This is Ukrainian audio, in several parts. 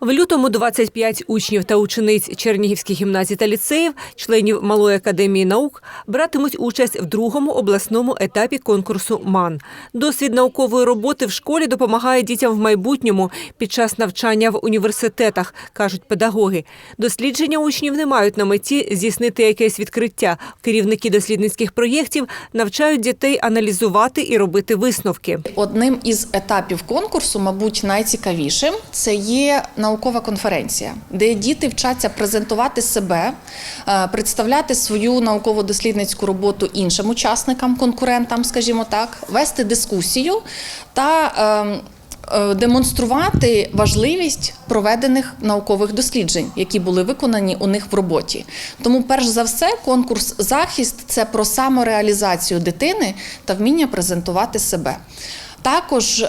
В лютому 25 учнів та учениць Чернігівських гімназій та ліцеїв, членів Малої академії наук, братимуть участь в другому обласному етапі конкурсу МАН. Досвід наукової роботи в школі допомагає дітям в майбутньому під час навчання в університетах, кажуть педагоги. Дослідження учнів не мають на меті здійснити якесь відкриття. Керівники дослідницьких проєктів навчають дітей аналізувати і робити висновки. Одним із етапів конкурсу, мабуть, найцікавішим це є наукова конференція, де діти вчаться презентувати себе, е, представляти свою науково-дослідницьку роботу іншим учасникам, конкурентам, скажімо так, вести дискусію та ем, демонструвати важливість проведених наукових досліджень, які були виконані у них в роботі. Тому, перш за все, конкурс захист це про самореалізацію дитини та вміння презентувати себе. Також е,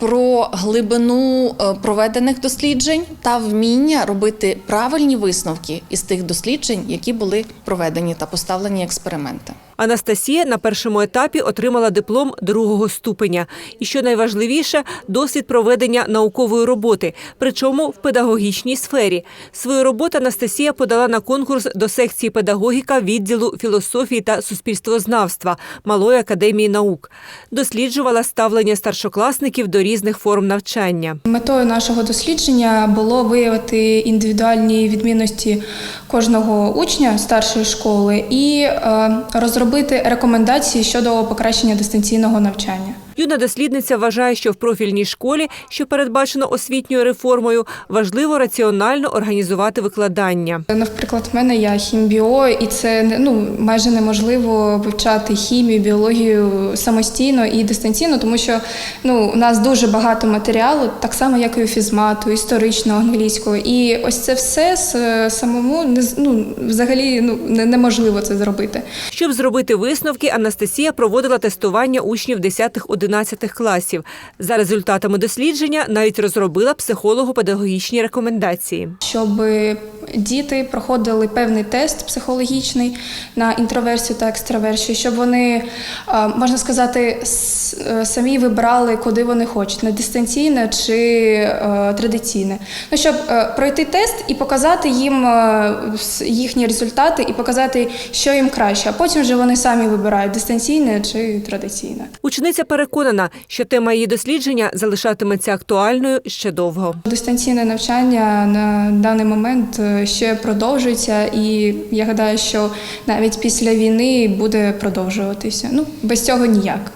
про глибину е, проведених досліджень та вміння робити правильні висновки із тих досліджень, які були проведені та поставлені експерименти. Анастасія на першому етапі отримала диплом другого ступеня. І що найважливіше, досвід проведення наукової роботи, причому в педагогічній сфері. Свою роботу Анастасія подала на конкурс до секції педагогіка відділу філософії та суспільствознавства Малої академії наук. Досліджувала ставлення старшокласників до різних форм навчання. Метою нашого дослідження було виявити індивідуальні відмінності кожного учня старшої школи і е, розробити рекомендації щодо покращення дистанційного навчання. Юна дослідниця вважає, що в профільній школі, що передбачено освітньою реформою, важливо раціонально організувати викладання. Наприклад, в мене я хімбіо, і це ну майже неможливо вивчати хімію, біологію самостійно і дистанційно, тому що ну у нас дуже багато матеріалу, так само як і у фізмату, історичного, англійського. І ось це все самому не ну, взагалі ну неможливо це зробити. Щоб зробити висновки, Анастасія проводила тестування учнів 10-11 класів. За результатами дослідження навіть розробила психолого-педагогічні рекомендації. щоб діти проходили певний тест психологічний на інтроверсію та екстраверсію, щоб вони, е, можна сказати, е, самі вибрали, куди вони хочуть, на дистанційне чи е, традиційне. Ну, щоб пройти тест і показати їм їхні результати, і показати, що їм краще, а потім вже вони самі вибирають дистанційне чи традиційне. Учениця переконана, що тема її дослідження залишатиметься актуальною ще довго. Дистанційне навчання на даний момент ще продовжується, і я гадаю, що навіть після війни буде продовжуватися. Ну без цього ніяк.